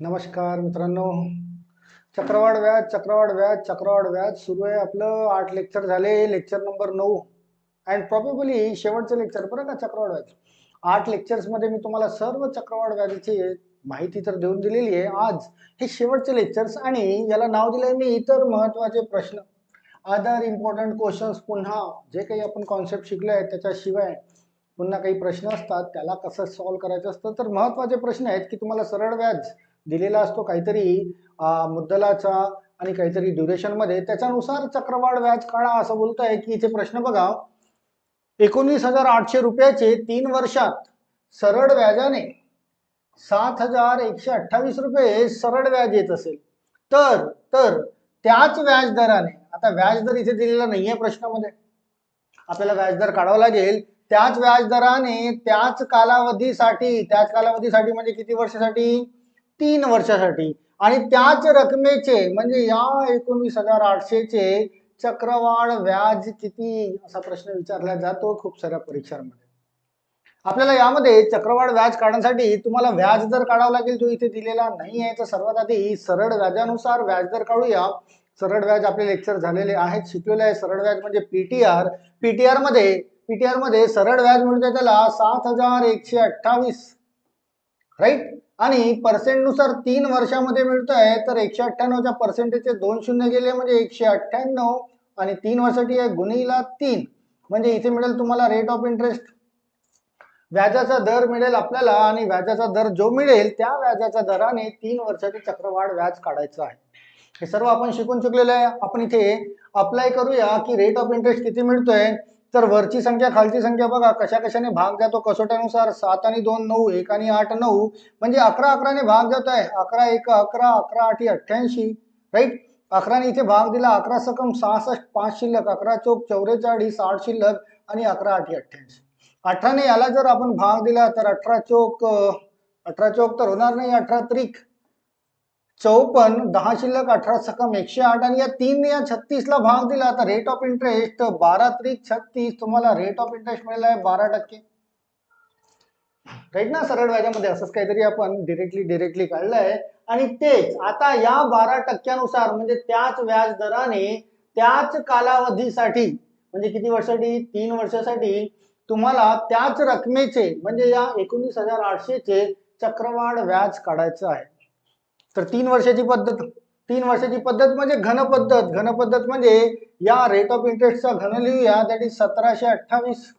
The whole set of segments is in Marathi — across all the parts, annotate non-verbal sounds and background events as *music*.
नमस्कार मित्रांनो. चक्रवाढ व्याज चक्रवाढ व्याज चक्रवाढ व्याज सुरू आहे आपलं. आठ लेक्चर झाले. लेक्चर नंबर नऊ. अँड प्रॉबेबली शेवटचं लेक्चर बरं का चक्रवाढ व्याज? आठ लेक्चर्समध्ये मी तुम्हाला सर्व चक्रवाढ व्याजाची माहिती तर देऊन दिलेली आहे. आज हे शेवटचे लेक्चर्स आणि याला नाव दिलंय मी इतर महत्त्वाचे प्रश्न. अदर इम्पॉर्टंट क्वेश्चन्स पुन्हा जे काही आपण कॉन्सेप्ट शिकलो आहे त्याच्याशिवाय पुन्हा काही प्रश्न असतात त्याला कसं सॉल्व्ह करायचं असतं तर महत्त्वाचे प्रश्न आहेत की तुम्हाला सरळ व्याज दिलेला असतो काहीतरी मुद्दलाचा आणि काहीतरी ड्युरेशनमध्ये त्याच्यानुसार चक्रवाढ व्याज काढा असं बोलत आहे की इथे प्रश्न बघा. एकोणीस हजार आठशे रुपयाचे तीन वर्षात सरळ व्याजाने सात हजार एकशे अठ्ठावीस रुपये सरळ व्याज येत असेल. तर तर त्याच व्याज दराने आता व्याज दर इथे दिलेला नाहीये प्रश्नामध्ये. आपल्याला व्याजदर काढावा लागेल. त्याच व्याज दराने त्याच कालावधीसाठी त्याच कालावधीसाठी म्हणजे किती वर्षासाठी? तीन वर्षासाठी. आणि त्याच रकमेचे म्हणजे या एकोणवीस हजार आठशेचे चक्रवाढ व्याज किती? असा प्रश्न विचारला जातो खूप साऱ्या परीक्षांमध्ये. आपल्याला यामध्ये चक्रवाढ व्याज काढण्यासाठी तुम्हाला व्याज दर काढावा लागेल जो इथे दिलेला नाही आहे. तर सर्वात आधी सरळ व्याजानुसार व्याजदर काढूया. सरळ व्याज आपले लेक्चर झालेले आहेत शिकलेले आहे सरळ व्याज म्हणजे पीटीआर पीटीआरमध्ये पीटीआरमध्ये सरळ व्याज मिळते त्याला सात हजार एकशे अठ्ठावीस. राईट? आणि पर्सेंटनुसार तीन वर्षामध्ये मिळत आहे तर एकशे अठ्ठ्याण्णवच्या पर्सेंटेजचे दोन शून्य गेले म्हणजे एकशे अठ्ठ्याण्णव आणि तीन वर्षासाठी आहे गुन्हेला तीन. म्हणजे इथे मिळेल तुम्हाला रेट ऑफ इंटरेस्ट व्याजाचा दर मिळेल आपल्याला आणि व्याजाचा दर जो मिळेल त्या व्याजाच्या दराने तीन वर्षाचे चक्रवाढ व्याज काढायचं आहे. हे सर्व आपण शिकून चुकलेलं आहे. आपण इथे अप्लाय करूया की रेट ऑफ इंटरेस्ट किती मिळतोय. तर वरची संख्या खालची संख्या बघा कशा कशाने भाग जातो कसोट्यानुसार? सात आणि दोन नऊ एक आणि आठ नऊ. म्हणजे अकरा अकराने भाग जात आहे अकरा एक अकरा अकरा आठी अठ्ठ्याऐंशी. राईट अकराने इथे भाग दिला अकरा सकम सहासष्ट पाच शिल्लक. अकरा चौक चौवेचाळीस आठ शिल्लक आणि अकरा आठी अठ्ठ्याऐंशी. अठराने याला जर आपण भाग दिला तर अठरा चौक अठरा चौक तर होणार नाही अठरा त्रिक. चौपन्न दहा शिल्लक अठरा सकम एकशे आठ आणि या तीन या छत्तीसला भाग दिला. तर रेट ऑफ इंटरेस्ट बारा त्रिक छत्तीस तुम्हाला रेट ऑफ इंटरेस्ट मिळाला आहे बारा टक्के. राईट ना? सरळ व्याजामध्ये असंच काहीतरी आपण डिरेक्टली डिरेक्टली काढलं आहे आणि तेच आता या बारा टक्क्यानुसार म्हणजे त्याच व्याज दराने त्याच कालावधीसाठी म्हणजे किती वर्षासाठी? तीन वर्षासाठी तुम्हाला त्याच रकमेचे म्हणजे या एकोणीस हजार आठशेचे चक्रवाढ व्याज काढायचं आहे. तर तीन वर्षाची पद्धत तीन वर्षाची पद्धत म्हणजे घन पद्धत घन पद्धत म्हणजे या रेट ऑफ इंटरेस्टचा घन लिहूया दॅट इज सतराशे अठ्ठावीस.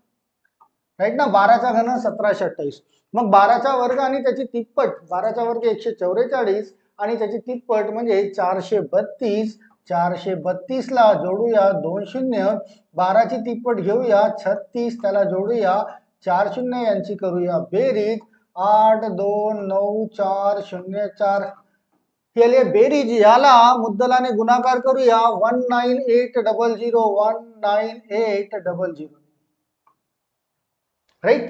राईट ना? बाराचा घन सतराशे अठ्ठावीस. मग बाराचा वर्ग आणि त्याची तिप्पट बाराचा वर्ग एकशे चौवेचाळीस आणि त्याची तिप्पट म्हणजे चारशे बत्तीस. चारशे बत्तीसला जोडूया दोन शून्य. बाराची तिप्पट घेऊया छत्तीस त्याला जोडूया चार शून्य यांची करूया बेरीज. आठ दोन नऊ चार शून्य चार. केले बेरीज याला मुद्दलाने गुणाकार करूया one nine eight double zero one nine eight double zero right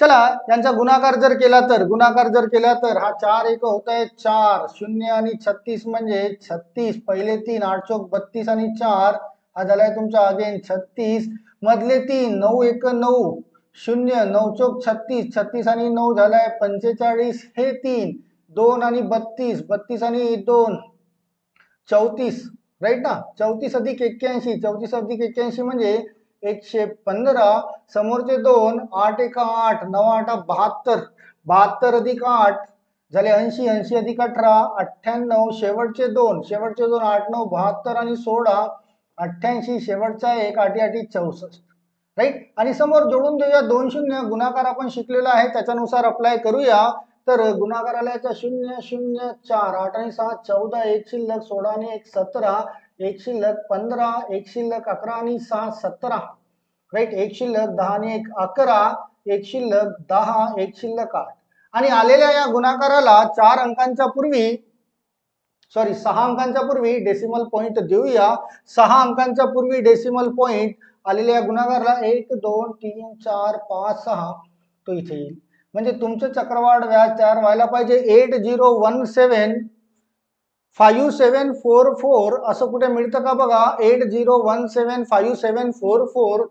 चला, यांचा गुणाकार जर केला तर गुणाकार जर तर, हा चार एक होत आहे चार, शून्य छत्तीस म्हणजे छत्तीस, पहिले तीन आठ चौक बत्तीस चार, हा झालाय तुमचा अगेन छत्तीस, मधले तीन, नऊ एक नऊ, शून्य नऊ चौक छत्तीस छत्तीस आणि नऊ झालाय हे तीन. दोन आणि बत्तीस बत्तीस आणि दोन. चौतीस राईट ना? चौतीस अधिक एक्क्याऐंशी चौतीस अधिक एक्क्याऐंशी म्हणजे एकशे पंधरा समोरचे दोन आठ एका आठ नऊ आठ बहात्तर. बहात्तर अधिक आठ झाले ऐंशी ऐंशी अधिक अठरा अठ्ठ्याण्णव शेवटचे दोन शेवटचे दोन आठ नऊ बहात्तर आणि सोळा अठ्ठ्याऐंशी शेवटचा एक आठी आठी चौसष्ट. राईट आणि समोर जोडून देऊया दोन शून्य गुणाकार आपण शिकलेला आहे त्याच्यानुसार अप्लाय करूया. तर गुन्हागारालयाच्या शून्य शून्य चार आठ आणि सहा चौदा एक शिल्लक सोळा आणि एक सतरा एक शिल्लक पंधरा एक शिल्लक अकरा आणि सहा सतरा. राईट एक शिल्लक दहा आणि एक अकरा एक शिल्लक दहा एक शिल्लक आठ. आणि आलेल्या या गुणाकाराला चार अंकांच्या पूर्वी सॉरी सहा अंकांच्या पूर्वी डेसिमल पॉईंट देऊया. सहा अंकांच्या पूर्वी डेसिमल पॉईंट आलेल्या या गुणाकाराला एक दोन तीन चार पाच सहा तो इथे येईल. म्हणजे तुमचं चक्रवाढ व्याज तयार व्हायला पाहिजे. Eight zero one seven five seven four four असं कुठे मिळतं का बघा? Eight zero one seven five seven four four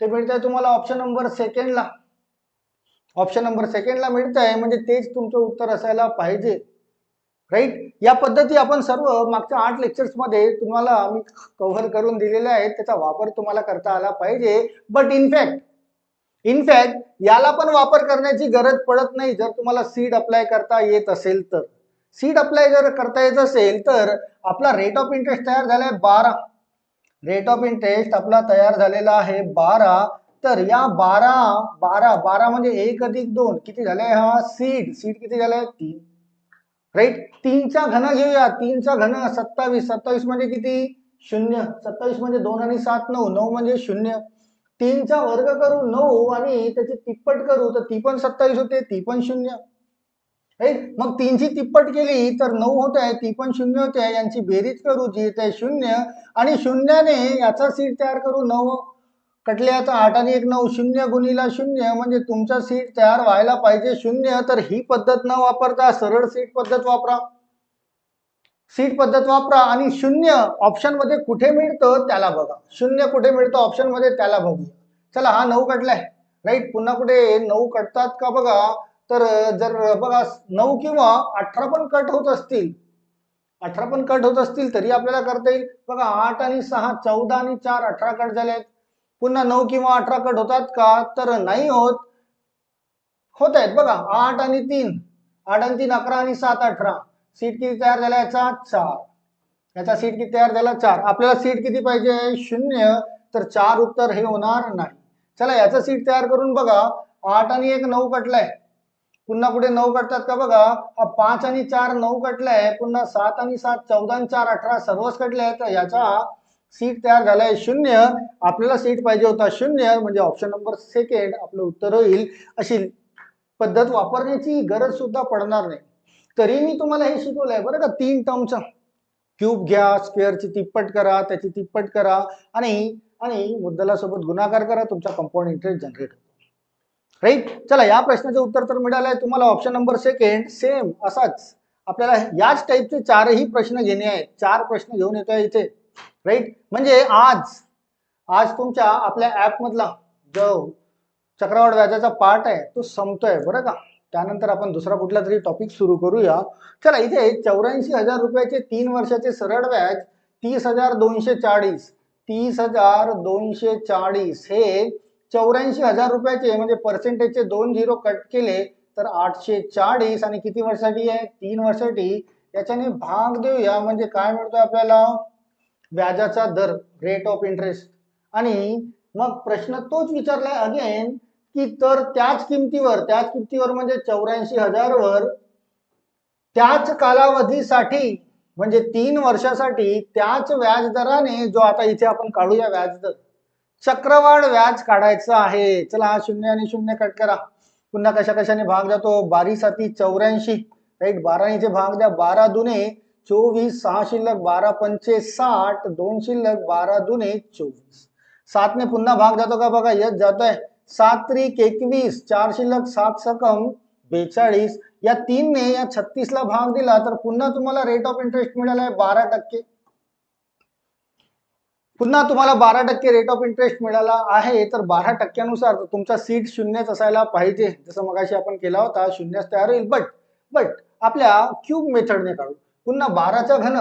ते मिळतंय तुम्हाला ऑप्शन नंबर सेकंडला ऑप्शन नंबर सेकंडला मिळत आहे म्हणजे तेच तुमचं उत्तर असायला पाहिजे. राईट या पद्धती आपण सर्व मागच्या आठ लेक्चर्समध्ये तुम्हाला मी कव्हर करून दिलेल्या आहेत. त्याचा वापर तुम्हाला करता आला पाहिजे. बट इनफॅक्ट इनफॅक्ट याला पण वापर करण्याची गरज पडत नाही जर तुम्हाला सीड अप्लाय करता येत असेल तर. सीड अप्लाय जर करता येत असेल तर आपला रेट ऑफ इंटरेस्ट तयार झालाय बारा. रेट ऑफ इंटरेस्ट आपला तयार झालेला आहे बारा. तर या बारा बारा बारा म्हणजे एक अधिक दोन. किती झाले हा? सीड सीड किती झालाय? तीन. राईट तीनचा घन घेऊया. तीनचा घन सत्तावीस. सत्तावीस म्हणजे किती? शून्य. सत्तावीस म्हणजे दोन आणि सात नऊ. नऊ म्हणजे शून्य. तीनचा वर्ग करू नऊ आणि त्याची तिप्पट करू तर ती पण सत्तावीस होते ती पण शून्य. मग तीनची तिप्पट केली तर नऊ होत आहे ती पण शून्य होते यांची बेरीज करू जी येते शून्य आणि शून्याने याचा सीट तयार करू नऊ. कटले आता आठ आणि एक नऊ शून्य गुणीला शून्य म्हणजे तुमचा सीट तयार व्हायला पाहिजे शून्य तर ही पद्धत न वापरता सरळ सीट पद्धत वापरा. सीट पद्धत वापरा आणि शून्य ऑप्शनमध्ये कुठे मिळतं त्याला बघा. शून्य कुठे मिळतं ऑप्शनमध्ये त्याला बघू चला हा नऊ कटलाय. राईट पुन्हा कुठे? नऊ कटतात का बघा? तर जर बघा नऊ किंवा अठरा पण कट होत असतील. अठरा पण कट होत असतील तरी आपल्याला करता येईल. बघा आठ आणि सहा चौदा आणि चार अठरा कट झाले आहेत पुन्हा नऊ किंवा अठरा कट होतात का? तर नाही होत. होत आहेत बघा आठ आणि तीन. आठ आणि तीन अकरा आणि सात अठरा. सीट किती तयार झाला याचा चार. याचा सीट किती तयार झाला? चार. आपल्याला सीट किती पाहिजे? शून्य. तर चार उत्तर हे होणार नाही. चला याचा सीट तयार करून बघा. आठ आणि एक नऊ कटलाय. पुन्हा पुढे नऊ कटतात का बघा? पाच आणि चार नऊ कटलाय. पुन्हा सात आणि सात चौदा आणि चार अठरा सर्वच कटले आहेत. तर याचा सीट तयार झालाय शून्य. आपल्याला सीट पाहिजे होता शून्य. म्हणजे ऑप्शन नंबर सेकंड आपलं उत्तर होईल. अशी पद्धत वापरण्याची गरज सुद्धा पडणार नाही. तरी मी तुम्हाला हे शिकवलंय बरं का? तीन टर्मचा क्यूब घ्या स्क्वेअरची तिप्पट करा त्याची तिप्पट करा आणि आणि मुद्दला सोबत गुणाकार करा तुमचा कंपाऊंड इंटरेस्ट जनरेट होतो. राईट चला या प्रश्नाचं उत्तर तर मिळालंय. तुम्हाला ऑप्शन नंबर सेकंड सेम असाच. आपल्याला याच टाईपचे चारही प्रश्न घेणे आहेत. चार प्रश्न घेऊन येतोय इथे. राईट म्हणजे आज आज तुमच्या आपल्या ऍप मधला जो चक्रवाढ व्याजाचा पार्ट आहे तो संपतोय बरं का? त्यानंतर आपण दुसरा कुठला तरी टॉपिक सुरू करूया. चला इथे चौऱ्याऐंशी हजार रुपयाचे तीन वर्षाचे सरळ व्याज तीस हजार दोनशे चाळीस. तीस हजार दोनशे चाळीस हे चौऱ्याऐंशी हजार रुपयाचे म्हणजे पर्सेंटेजचे दोन झिरो कट केले तर आठशे चाळीस. आणि किती वर्षासाठी आहे? तीन वर्षासाठी. याच्याने भाग देऊया. म्हणजे काय मिळतोय आपल्याला? व्याजाचा दर रेट ऑफ इंटरेस्ट आणि मग प्रश्न तोच विचारलाय अगेन की तर त्याच किमतीवर त्याच किमतीवर म्हणजे चौऱ्याऐंशी हजारवर त्याच कालावधीसाठी म्हणजे तीन वर्षासाठी त्याच व्याज दराने जो आता इथे आपण काढूया व्याज दर चक्रवाढ व्याज काढायचं आहे. चला हा शून्य आणि शून्य कट करा. पुन्हा कशा कशाने भाग जातो? बारी साती चौऱ्याऐंशी राईट? बारानीचे भाग द्या. बारा दुने चोवीस सहा शिल्लक बारा पंचे साठ दोन शिल्लक बारा दुने चोवीस. सातने पुन्हा भाग जातो का? बघा यश जातोय. सात त्रिक एकवीस चार शिल्लक सात सकम बेचाळीस या तीनने या छत्तीसला भाग दिला तर पुन्हा तुम्हाला रेट ऑफ इंटरेस्ट मिळालाय बारा टक्के. पुन्हा तुम्हाला बारा टक्के रेट ऑफ इंटरेस्ट मिळाला आहे तर बारा टक्क्यानुसार तुमचा सीट शून्यच असायला पाहिजे. जसं मगाशी आपण केला होता शून्यच तयार होईल. बट बट आपल्या क्यूब मेथडने काढू. पुन्हा बाराचा घन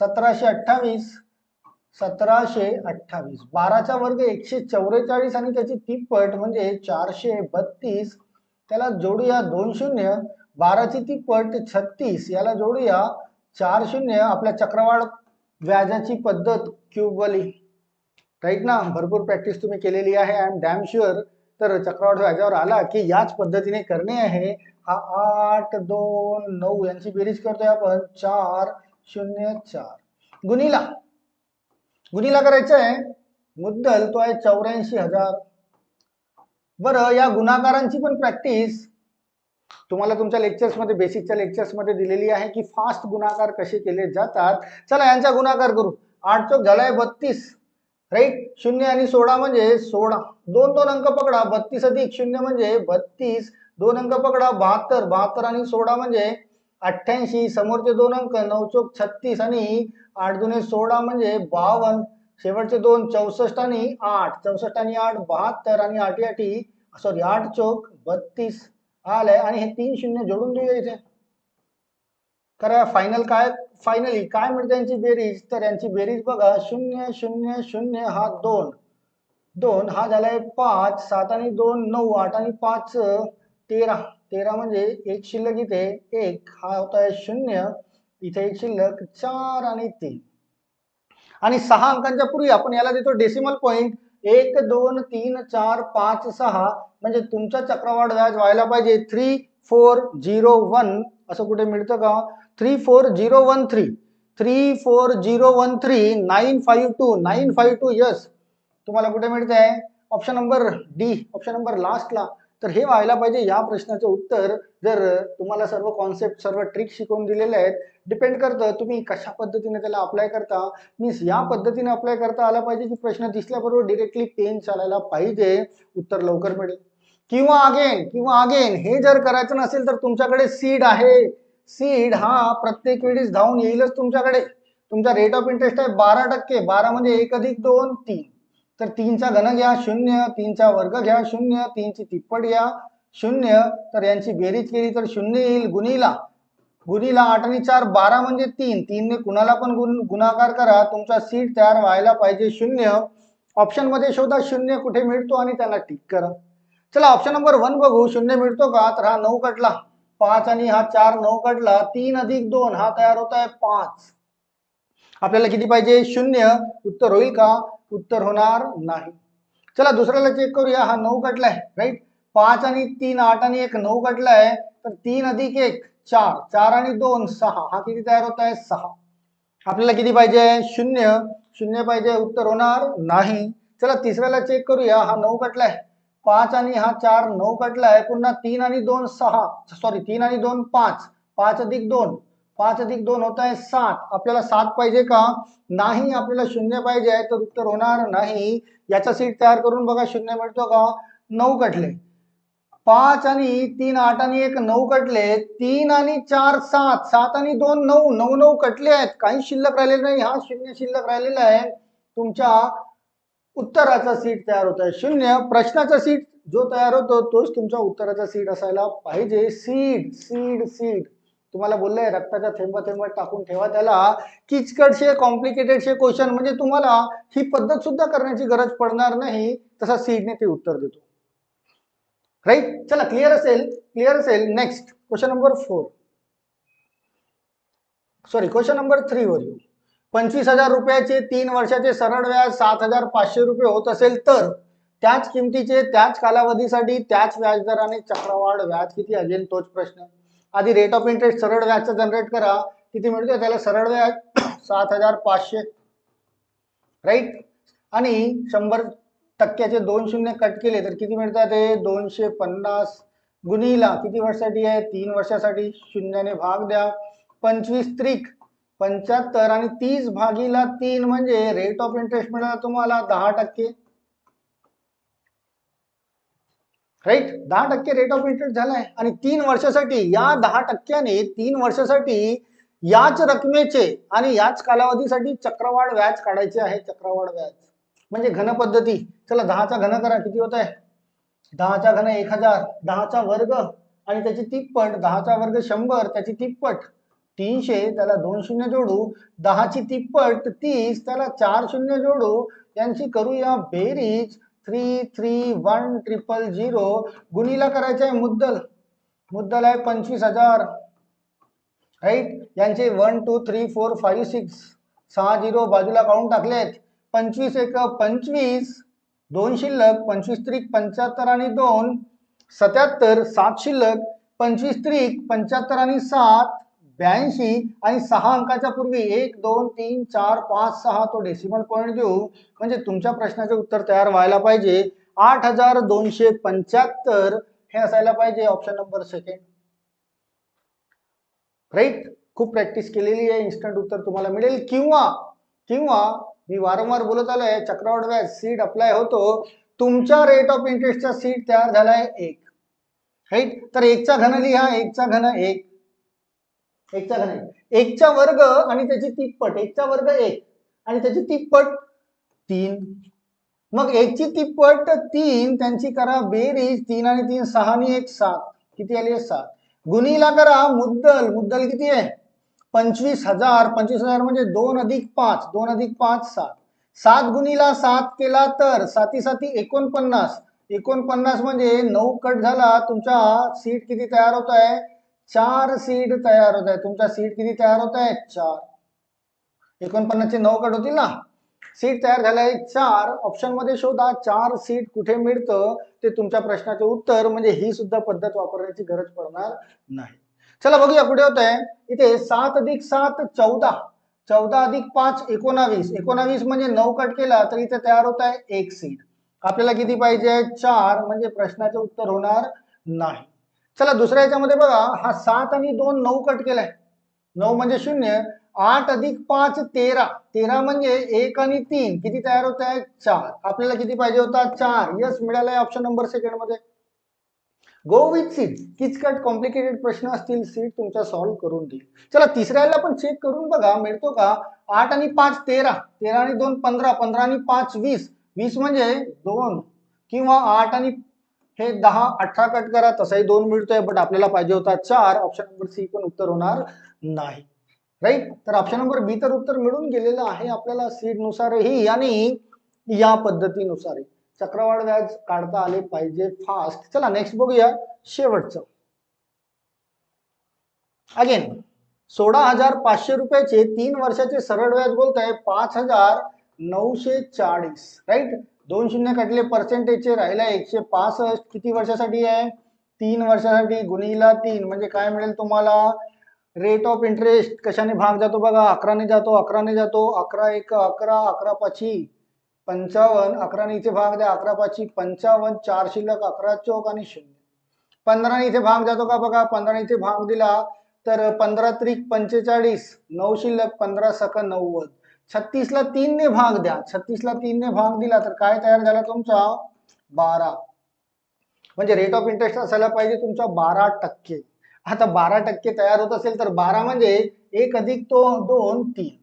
सतराशे अठ्ठावीस सतराशे अठ्ठावीस. बाराचा वर्ग एकशे चौवेचाळीस आणि त्याची तिप्पट म्हणजे चारशे बत्तीस. त्याला जोडूया दोन शून्य. बाराची तिप्पट छत्तीस. याला जोडूया चार शून्य. आपल्या चक्रवाढ व्याजाची पद्धत क्यूबवाली. राईट ना? भरपूर प्रॅक्टिस तुम्ही केलेली आहे आय एम डॅम शुअर तर चक्रवाढ व्याजावर आला की याच पद्धतीने करणे आहे. हा आठ दोन नऊ यांची बेरीज करतोय आपण. चार शून्य चार. गुणीला. गुणीला करायचं आहे मुद्दल तो आहे चौऱ्याऐंशी हजार. बरं या गुणाकारांची पण प्रॅक्टिस तुम्हाला तुमच्या लेक्चर्समध्ये बेसिकच्या लेक्चर्समध्ये दिलेली आहे की फास्ट गुणाकार कसे केले जातात. चला यांचा गुणाकार करू. आठ चौक झालाय बत्तीस. राईट शून्य आणि सोळा म्हणजे सोळा. दोन दोन अंक पकडा. बत्तीस अधिक शून्य म्हणजे बत्तीस. दोन अंक पकडा. बहात्तर. बहात्तर आणि सोळा म्हणजे अठ्ठ्याऐंशी समोरचे दोन अंक नऊ चौक छत्तीस आणि आठ दुने सोळा म्हणजे बावन्न. शेवटचे दोन चौसष्ट आणि आठ. चौसष्ट आणि आठ बहात्तर आणि आठी आठी सॉरी आठ चौक बत्तीस आलंय. आणि हे तीन शून्य जोडून देऊया इथे. करा फायनल काय फायनली काय म्हणते यांची बेरीज? तर यांची बेरीज बघा शून्य शून्य शून्य हा दोन. दोन हा झालाय पाच. सात आणि दोन नऊ. आठ आणि पाच तेरा. तेरा म्हणजे एक शिल्लक इथे एक हा होता आहे शून्य इथे एक शिल्लक चार आणि तीन. आणि सहा अंकांच्या पूर्वी आपण याला देतो डेसिमल पॉईंट एक दोन तीन चार पाच सहा म्हणजे तुमचा चक्रवाढ व्याज व्हायला पाहिजे. थ्री फोर झिरो वन असं कुठे मिळतं का? Three four zero one three three four zero one three nine five two nine five two yes तुम्हाला कुठे मिळत आहे option number D option number लास्टला तर हे व्हायला पाहिजे या प्रश्नाचं उत्तर जर तुम्हाला सर्व कॉन्सेप्ट सर्व ट्रिक शिकवून दिलेले आहेत डिपेंड करतं तुम्ही कशा पद्धतीने त्याला अप्लाय करता. मीन्स या पद्धतीने अप्लाय करता आला पाहिजे की प्रश्न दिसल्याबरोबर डिरेक्टली पेन चालायला पाहिजे उत्तर लवकर मिळेल. किंवा अगेन किंवा अगेन हे जर करायचं नसेल तर तुमच्याकडे सीड आहे. सीड हा प्रत्येक वेळीच धावून येईलच तुमच्याकडे. तुमचा रेट ऑफ इंटरेस्ट आहे बारा टक्के बारा म्हणजे एक अधिक दोन तीन. तर तीनचा घन घ्या शून्य तीनचा वर्ग घ्या शून्य तीनची तिप्पट घ्या शून्य तर यांची बेरीज केली तर शून्य येईल गुणीला. गुणीला आठ आणि चार बारा म्हणजे तीन. तीनने कुणाला पण गुण गुणाकार करा. तुमचा सीट तयार व्हायला पाहिजे शून्य. ऑप्शनमध्ये शोधा शून्य कुठे मिळतो आणि त्याला टिक करा. चला ऑप्शन नंबर वन बघू. शून्य मिळतो का? तर हा नऊ कटला. पाच आणि हा चार नऊ कटला. तीन अधिक दोन हा तयार होत आहे पाच. आपल्याला किती पाहिजे? शून्य. उत्तर होईल का? उत्तर होणार नाही. चला दुसऱ्याला चेक करूया. हा नऊ कटला आहे राईट पाच आणि तीन आठ आणि एक नऊ कटला आहे तर तीन अधिक एक चार. चार आणि दोन सहा. हा किती तयार होत आहे? सहा. आपल्याला किती पाहिजे? शून्य. शून्य पाहिजे उत्तर होणार नाही. चला तिसऱ्याला चेक करूया. हा नऊ कटला आहे पाच आणि हा चार नऊ कटला आहे पुन्हा तीन आणि दोन सहा. सॉरी तीन आणि दोन पाच. पाच अधिक दोन. पाच अधिक दोन होत आहे सात. आपल्याला सात पाहिजे का? नाही आपल्याला शून्य पाहिजे आहे तर उत्तर होणार नाही. याचा सीट तयार करून बघा शून्य मिळतो का? नऊ कटले. पाच आणि तीन आठ आणि एक नऊ कटले. तीन आणि चार सात. सात आणि दोन नऊ. नऊ नऊ कटले आहेत. काही शिल्लक राहिलेलं नाही. हा शून्य शिल्लक राहिलेला आहे. तुमच्या उत्तराचा सीट तयार होत आहे. शून्य. प्रश्नाचा सीट जो तयार होतो तोच तुमच्या उत्तराचा सीट असायला पाहिजे. सीड सीड सीड तुम्हाला बोललंय रक्ताच्या थेंब थेंब टाकून ठेवा त्याला. किचकटशे कॉम्प्लिकेटेडशे क्वेश्चन म्हणजे तुम्हाला ही पद्धत सुद्धा करण्याची गरज पडणार नाही तसा सीडने ते उत्तर देतो. राईट चला क्लिअर असेल क्लिअर असेल. Next question number four sorry question number three वर येऊ. पंचवीस हजार रुपयाचे तीन वर्षाचे सरळ व्याज सात हजार पाचशे रुपये होत असेल तर त्याच किमतीचे त्याच कालावधीसाठी त्याच व्याजदराने चक्रवाढ व्याज किती असेल? तोच प्रश्न. आधी रेट ऑफ इंटरेस्ट सरळ व्याजचं जनरेट करा. किती मिळते त्याला सरळ व्याज *clears throat* सात हजार पाचशे. राईट आणि शंभर टक्क्याचे दोन शून्य कट केले तर किती मिळतात ते? दोनशे पन्नास गुणीला किती वर्षासाठी आहे? तीन वर्षासाठी शून्याने भाग द्या. पंचवीस त्रिक. पंच्याहत्तर आणि तीस भागीला तीन म्हणजे रेट ऑफ इंटरेस्ट मिळाला तुम्हाला दहा टक्के. राईट दहा टक्के रेट ऑफ इंटरेस्ट झालाय. आणि तीन वर्षासाठी या दहा टक्क्याने तीन वर्षासाठी याच रकमेचे आणि याच कालावधीसाठी चक्रवाढ व्याज काढायचे आहे. चक्रवाढ व्याज. म्हणजे घन पद्धती. चला दहाचा घन करा. किती होत आहे दहाचा घन एक हजार. दहाचा वर्ग. आणि त्याची तिप्पट. दहाचा वर्ग शंभर. त्याची तिप्पट. तीनशे त्याला दोन शून्य जोडू. दहाची तिप्पट तीस त्याला चार शून्य जोडू. यांची करूया बेरीज. Three three one triple zero गुणीला करायचं आहे मुद्दल. मुद्दल आहे पंचवीस हजार. राईट यांचे one two three four five six सहा झिरो बाजूला काढून टाकलेत. पंचवीस एक पंचवीस दोन शिल्लक पंचवीस त्रिक पंच्याहत्तर आणि दोन सत्याहत्तर सात शिल्लक पंचवीस त्रिक पंच्याहत्तर आणि सात ब्याऐंशी आणि सहा अंकाच्या पूर्वी एक दोन तीन चार पाच सहा तो डेसिमल पॉईंट देऊ. म्हणजे तुमच्या प्रश्नाचे उत्तर तयार व्हायला पाहिजे. आठ हजार दोनशे पंच्याहत्तर हे असायला पाहिजे ऑप्शन नंबर सेकंड राईट खूप प्रॅक्टिस केलेली आहे. इन्स्टंट उत्तर तुम्हाला मिळेल. किंवा किंवा मी वारंवार बोलत आलोय चक्रवाढ व्याज सीट अप्लाय होतो. तुमच्या रेट ऑफ इंटरेस्टचा सीट तयार झालाय एक. राईट तर एकचा घन लिहा. एकचा घन एक. एकचा घन एकचा वर्ग आणि त्याची तिप्पट. एकचा वर्ग एक. आणि त्याची तिप्पट तीन. मग एकची तिप्पट तीन त्यांची करा बेरीज तीन आणि तीन सहा आणि एक सात. किती आली आहे? सात. गुणीला करा मुद्दल. मुद्दल किती आहे? पंचवीस हजार. पंचवीस हजार म्हणजे दोन अधिक पाच. दोन अधिक पाच सात. सात गुणीला सात केला तर साती साती एकोणपन्नास. एकोणपन्नास म्हणजे नऊ कट झाला. तुमचा सीट किती तयार होत आहे? चार सीट तयार होत आहे तुमचा सीट किती तयार होत आहे चार. एकोणपन्नासचे नऊ कट होतील ना? सीट तयार झाल्या चार. ऑप्शनमध्ये शोधा. चार सीट कुठे मिळतं? ते तुमच्या प्रश्नाचे उत्तर. म्हणजे ही सुद्धा पद्धत वापरण्याची गरज पडणार नाही. चला बघूया कुठे होत आहे. इथे सात अधिक सात चौदा. चौदा अधिक पाच एकोणावीस. एकोणावीस म्हणजे नऊ कट केला तर इथे तयार होत आहे एक सीट आपल्याला किती पाहिजे? चार. म्हणजे प्रश्नाचे उत्तर होणार नाही. चला दुसऱ्या याच्यामध्ये बघा हा सात आणि दोन नऊ कट केलाय. नऊ म्हणजे शून्य आठ अधिक पाच तेरा. तेरा म्हणजे एक आणि तीन. किती तयार होत आहे चार. आपल्याला किती पाहिजे होता? चार. यस मिळालाय ऑप्शन नंबर सेकंडमध्ये. गो विथ सीट किचकट कॉम्प्लिकेटेड प्रश्न असतील सीट तुमचा सॉल्व्ह करून देईल. चला तिसऱ्याला पण चेक करून बघा. मिळतो का? आठ आणि पाच तेरा. तेरा आणि दोन पंधरा. पंधरा आणि पाच वीस. वीस म्हणजे दोन किंवा आठ आणि हे दहा अठरा कट करा तसाही दोन मिळतोय बट आपल्याला पाहिजे होता चार. ऑप्शन नंबर सी पण उत्तर होणार नाही. राईट तर ऑप्शन नंबर बी तर उत्तर मिळून गेलेलं आहे आपल्याला सीट नुसारही आणि या पद्धतीनुसारही. चक्रवाढ व्याज काढता आले पाहिजे फास्ट चला नेक्स्ट बघूया शेवटचं. अगेन सोळा हजार पाचशे रुपयाचे तीन वर्षाचे सरळ व्याज बोलत आहे पाच हजार नऊशे चाळीस. राईट दोन शून्य कटले पर्सेंटेजचे राहिला एकशे पासष्ट. किती वर्षासाठी आहे? तीन वर्षासाठी. गुणीला तीन. म्हणजे काय मिळेल तुम्हाला? रेट ऑफ इंटरेस्ट कशाने भाग जातो बघा? अकराने जातो अकराने जातो. अकरा एक अकरा अकरा पाची पंचावन्न. अकराने इथे भाग द्या. अकरा पाची पंचावन्न. चार शिल्लक अकरा चौक आणि शून्य. पंधराने इथे भाग जातो का बघा? पंधराने इथे भाग दिला तर पंधरा त्रिक पंचेचाळीस. नऊ शिल्लक पंधरा सका नव्वद. छत्तीसला तीनने भाग द्या. छत्तीसला तीनने भाग दिला तर काय तयार झाला तुमचा? बारा. म्हणजे रेट ऑफ इंटरेस्ट असायला पाहिजे तुमचा बारा टक्के. आता बारा टक्के तयार होत असेल तर बारा म्हणजे एक अधिक तो दोन तीन.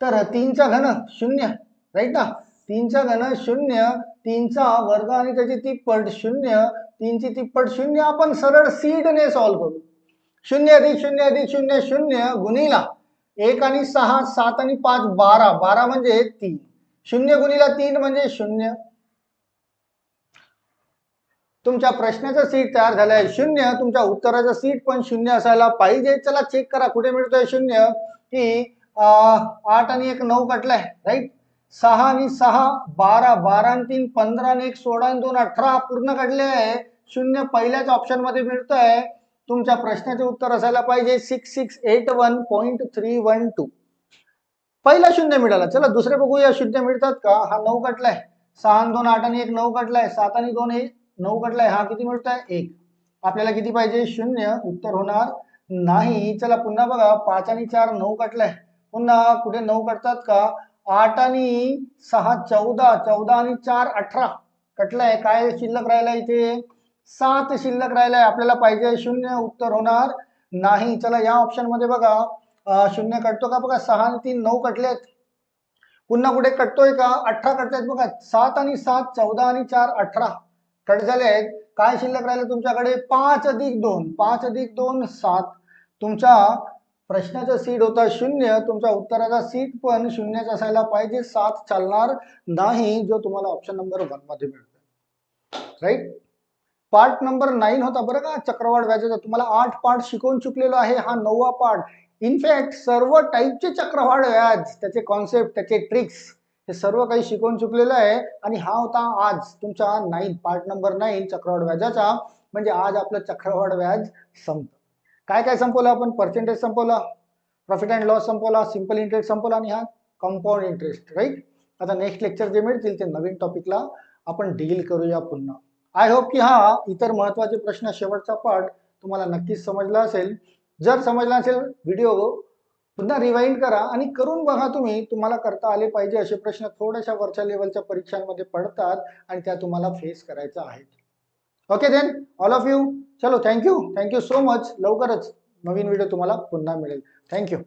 तर तीनचा घन शून्य. राईट ना? तीनचा घन शून्य तीनचा वर्ग आणि त्याची तिप्पट शून्य तीनची तिप्पट शून्य आपण सरळ सीडने सॉल्व्ह करू. शून्य अधिक शून्य अधिक शून्य शून्य गुणीला. एक आणि सहा सात आणि पाच बारा. बारा म्हणजे तीन. शून्य गुणीला तीन म्हणजे शून्य. तुमच्या प्रश्नाचं सीट तयार झालंय शून्य. तुमच्या उत्तराचं सीट पण शून्य असायला पाहिजे. चला चेक करा कुठे मिळतोय शून्य. की आठ आणि एक नऊ कटलाय राईट सहा आणि सहा बारा. बारा आणि तीन पंधरा आणि एक सोळा आणि दोन अठरा पूर्ण काढले आहे शून्य पहिल्याच ऑप्शनमध्ये मिळतोय. तुमच्या प्रश्नाचे उत्तर असायला पाहिजे. Six six eight one point three one two पहिला शून्य मिळाला. चला दुसरे बघूया. शून्य मिळतात का? हा नऊ कटलाय. सहा आणि दोन आठ आणि एक नऊ कटलाय. सात आणि दोन एक नऊ कटलाय. हा किती मिळतोय? एक. आपल्याला किती पाहिजे? शून्य. उत्तर होणार नाही. चला पुन्हा बघा. पाच आणि चार नऊ कटलाय. पुन्हा कुठे नऊ कटतात का? आठ आणि सहा चौदा. चौदा आणि चार अठरा. कटलाय. काय शिल्लक राहिला इथे? सात शिल्लक राहिलाय. आपल्याला पाहिजे शून्य उत्तर होणार नाही. चला या ऑप्शनमध्ये बघा. शून्य कटतो का? बघा सहा आणि तीन नऊ कटलेत. पुन्हा कुठे कटतोय का? अठरा कटतायत बघा. सात आणि सात चौदा आणि चार अठरा कट झाले आहेत काय शिल्लक राहिले तुमच्याकडे? पाच अधिक दोन. पाच अधिक दोन सात. तुमच्या प्रश्नाचा सीट होता शून्य. तुमच्या उत्तराचा सीट पण शून्यच असायला पाहिजे. सात चालणार नाही जो तुम्हाला ऑप्शन नंबर वनमध्ये मिळतो राईट पार्ट नंबर नाईन होता बरं का चक्रवाढ व्याजाचा. तुम्हाला आठ पार्ट शिकवून चुकलेलो आहे हा नववा पार्ट. इनफॅक्ट सर्व टाईपचे चक्रवाढ व्याज त्याचे कॉन्सेप्ट त्याचे ट्रिक्स हे सर्व काही शिकवून चुकलेलं आहे. आणि हा होता आज तुमचा नाईन पार्ट नंबर नाईन चक्रवाढ व्याजाचा. म्हणजे आज आपलं चक्रवाढ व्याज संपतं काय काय संपवलं आपण? पर्सेंटेज संपवला प्रॉफिट अँड लॉस संपवला सिंपल इंटरेस्ट संपवला आणि हा कंपाऊंड इंटरेस्ट राईट आता नेक्स्ट लेक्चर जे मिळतील ते नवीन टॉपिकला आपण डील करूया पुन्हा. आय होप की हा इतर महत्त्वाचे प्रश्न शेवटचा पाठ तुम्हाला नक्कीच समजला असेल. जर समजला असेल व्हिडिओ पुन्हा रिवाइंड करा आणि करून बघा तुम्ही तुम्हाला करता आले पाहिजे असे प्रश्न थोड्याशा वरच्या लेवलच्या परीक्षांमध्ये पडतात आणि त्या तुम्हाला फेस करायच्या आहेत. Okay then all of you चलो thank you thank you so much लवकरच नवीन व्हिडिओ तुम्हाला पुन्हा मिळेल. थँक्यू